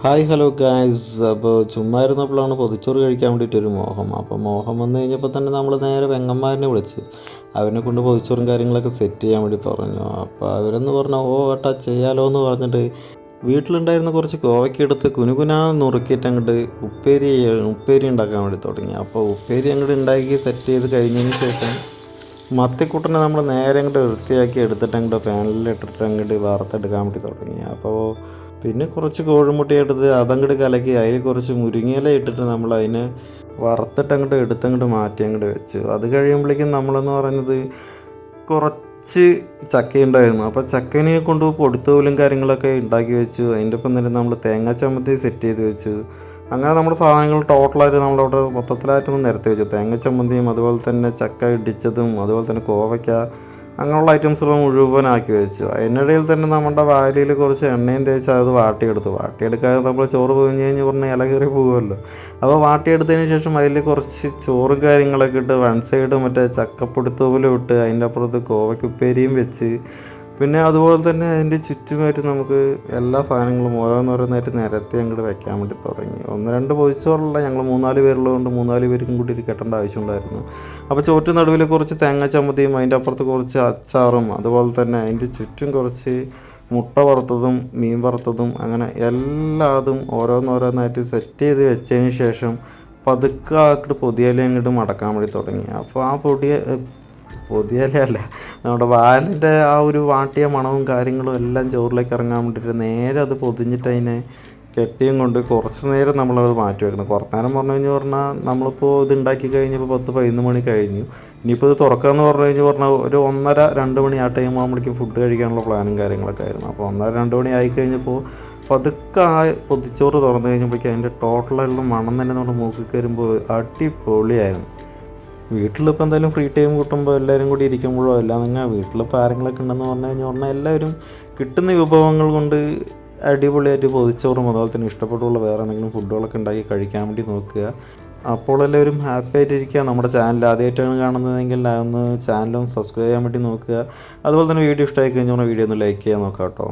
Hi hello guys അപ്പോൾ ചുമ്മാ ഇരുന്നപ്പോഴാണ് പൊതിച്ചോറ് കഴിക്കാൻ വേണ്ടിയിട്ടൊരു മോഹം. അപ്പോൾ മോഹം വന്നു കഴിഞ്ഞപ്പോൾ തന്നെ നമ്മൾ നേരെ പെങ്ങന്മാരനെ വിളിച്ച്. അവനെ കൊണ്ട് പൊതിച്ചോറും കാര്യങ്ങളൊക്കെ സെറ്റ് ചെയ്യാൻ വേണ്ടി പറഞ്ഞു. അപ്പോൾ അവരെന്ന് പറഞ്ഞു ഓ ഏട്ടാ ചെയ്യാലോ എന്ന് പറഞ്ഞിട്ട് വീട്ടിലുണ്ടായിരുന്ന കുറച്ച് കോവയ്ക്ക് എടുത്ത് കുനുകുനാ നുറുക്കിയിട്ട് അങ്ങോട്ട് ഉപ്പേരി ഉപ്പേരി ഉണ്ടാക്കാൻ വേണ്ടി തുടങ്ങി. അപ്പോൾ ഉപ്പേരി അങ്ങോട്ട് ഉണ്ടാക്കി സെറ്റ് ചെയ്ത് കഴിഞ്ഞതിന് ശേഷം മത്തിക്കുട്ടനെ നമ്മൾ നേരെ അങ്ങോട്ട് വൃത്തിയാക്കി എടുത്തിട്ട് അങ്ങോട്ട് പാനലിലിട്ടിട്ട് അങ്ങോട്ട് വറുത്തെടുക്കാൻ വേണ്ടി തുടങ്ങി. അപ്പോൾ പിന്നെ കുറച്ച് കോഴിമുട്ട എടുത്ത് അതങ്ങോട്ട് കലക്കി അതിൽ കുറച്ച് മുരിങ്ങയില ഇട്ടിട്ട് നമ്മൾ അതിനെ വറുത്തിട്ട് അങ്ങോട്ട് എടുത്തങ്ങോട്ട് മാറ്റി അങ്ങോട്ട് വെച്ചു. അത് കഴിയുമ്പോഴേക്കും നമ്മളെന്ന് പറയുന്നത് കുറച്ച് ചക്ക ഉണ്ടായിരുന്നു. അപ്പോൾ ചക്കനെ കൊണ്ടുപോയി പൊടുത്തോലും കാര്യങ്ങളൊക്കെ ഉണ്ടാക്കി വെച്ചു. അതിന്റെ ഒപ്പം തന്നെ നമ്മൾ തേങ്ങാ ചമ്മന്തി സെറ്റ് ചെയ്ത് വെച്ചു. അങ്ങനെ നമ്മുടെ സാധനങ്ങൾ ടോട്ടലായിട്ട് നമ്മളവിടെ മൊത്തത്തിലായിട്ടൊന്ന് നിരത്തി വെച്ചു. തേങ്ങ ചമ്മന്തിയും അതുപോലെ തന്നെ ചക്ക ഇടിച്ചതും അതുപോലെ തന്നെ കോവയ്ക്ക അങ്ങനെയുള്ള ഐറ്റംസുകൾ മുഴുവനാക്കി വെച്ചു. അതിനിടയിൽ തന്നെ നമ്മുടെ വാലിയിൽ കുറച്ച് എണ്ണയും തേച്ച് അത് വാട്ടിയെടുത്തു. വാട്ടിയെടുക്കാതെ നമ്മൾ ചോറ് പൊതിഞ്ഞ് കഴിഞ്ഞ് പറഞ്ഞാൽ ഇല കയറി പോകുമല്ലോ അപ്പോൾ വാട്ടിയെടുത്തതിന് ശേഷം അതിൽ കുറച്ച് ചോറും കാര്യങ്ങളൊക്കെ ഇട്ട് വൺ സൈഡ് മറ്റേ ചക്കപ്പൊടിത്തോലും ഇട്ട് അതിന്റെ അപ്പുറത്ത് കോവയ്ക്കുപ്പേരിയും വെച്ച് പിന്നെ അതുപോലെ തന്നെ അതിന്റെ ചുറ്റുമായിട്ട് നമുക്ക് എല്ലാ സാധനങ്ങളും ഓരോന്നോരോന്നായിട്ട് നിരത്തി അങ്ങോട്ട് വെക്കാൻ വേണ്ടി തുടങ്ങി. ഒന്ന് രണ്ട് പൊതിച്ചോറല്ല ഞങ്ങൾ മൂന്നാൽ പേരുള്ളതുകൊണ്ട് മൂന്നാൽ പേർക്കും കൂടി കെട്ടേണ്ട ആവശ്യമുണ്ടായിരുന്നു. അപ്പോൾ ചോറ്റ് നടുവിൽ കുറച്ച് തേങ്ങ ചമ്മതിയും അതിന്റെ അപ്പുറത്ത് കുറച്ച് അച്ചാറും അതുപോലെ തന്നെ അതിന്റെ ചുറ്റും കുറച്ച് മുട്ട വറുത്തതും മീൻ വറുത്തതും അങ്ങനെ എല്ലാതും ഓരോന്നോരോന്നായിട്ട് സെറ്റ് ചെയ്ത് വെച്ചതിന് ശേഷം പതുക്കെ അങ്ങോട്ട് പൊതിയലേ അങ്ങോട്ട് മടക്കാൻ വേണ്ടി തുടങ്ങി. അപ്പോൾ ആ പൊടിയ പൊതിയലല്ല നമ്മുടെ വാലിന്റെ ആ ഒരു വാട്ടിയ മണവും കാര്യങ്ങളും എല്ലാം ചോറിലേക്ക് ഇറങ്ങാൻ വേണ്ടിയിട്ട് നേരെ അത് പൊതിഞ്ഞിട്ട് അതിനെ കെട്ടിയും കൊണ്ട് കുറച്ച് നേരം നമ്മളത് മാറ്റി വെക്കണം. കുറച്ച് നേരം പറഞ്ഞു കഴിഞ്ഞ് പറഞ്ഞാൽ നമ്മളിപ്പോൾ ഇത് ഉണ്ടാക്കി കഴിഞ്ഞപ്പോൾ പത്ത് പതിനൊന്ന് മണി കഴിഞ്ഞു. ഇനിയിപ്പോൾ ഇത് തുറക്കാമെന്ന് പറഞ്ഞു കഴിഞ്ഞ് പറഞ്ഞാൽ ഒരു ഒന്നര രണ്ട് മണി ആ ടൈം ആകുമ്പോഴേക്കും ഫുഡ് കഴിക്കാനുള്ള പ്ലാനും കാര്യങ്ങളൊക്കെ ആയിരുന്നു. അപ്പോൾ ഒന്നര രണ്ട് മണി ആയി കഴിഞ്ഞപ്പോൾ പതുക്കെ ആ പൊതിച്ചോറ് തുറന്നു കഴിഞ്ഞപ്പോഴേക്കും അതിന്റെ ടോട്ടലായിട്ടുള്ള മണം തന്നെ നമ്മുടെ മൂക്കിൽ കയറുമ്പോൾ അടിപൊളിയായിരുന്നു. വീട്ടിലിപ്പോൾ എന്തായാലും ഫ്രീ ടൈം കിട്ടുമ്പോൾ എല്ലാവരും കൂടി ഇരിക്കുമ്പോഴോ അല്ല നിങ്ങൾ വീട്ടിലിപ്പോൾ ആരെങ്കിലൊക്കെ ഉണ്ടെന്ന് പറഞ്ഞു കഴിഞ്ഞാൽ പറഞ്ഞാൽ എല്ലാവരും കിട്ടുന്ന വിഭവങ്ങൾ കൊണ്ട് അടിപൊളിയായിട്ട് പൊതിച്ചോറും അതുപോലെ തന്നെ ഇഷ്ടപ്പെട്ടുള്ള വേറെ എന്തെങ്കിലും ഫുഡുകളൊക്കെ ഉണ്ടാക്കി കഴിക്കാൻ വേണ്ടി നോക്കുക. അപ്പോൾ എല്ലാവരും ഹാപ്പി ആയിട്ടിരിക്കുക. നമ്മുടെ ചാനൽ ആദ്യമായിട്ടാണ് കാണുന്നതെങ്കിൽ ഒന്ന് ചാനലും സബ്സ്ക്രൈബ് ചെയ്യാൻ വേണ്ടി നോക്കുക. അതുപോലെ തന്നെ വീഡിയോ ഇഷ്ടമായി കഴിഞ്ഞാൽ വീഡിയോ ഒന്ന് ലൈക്ക് ചെയ്യാൻ നോക്കാം കേട്ടോ.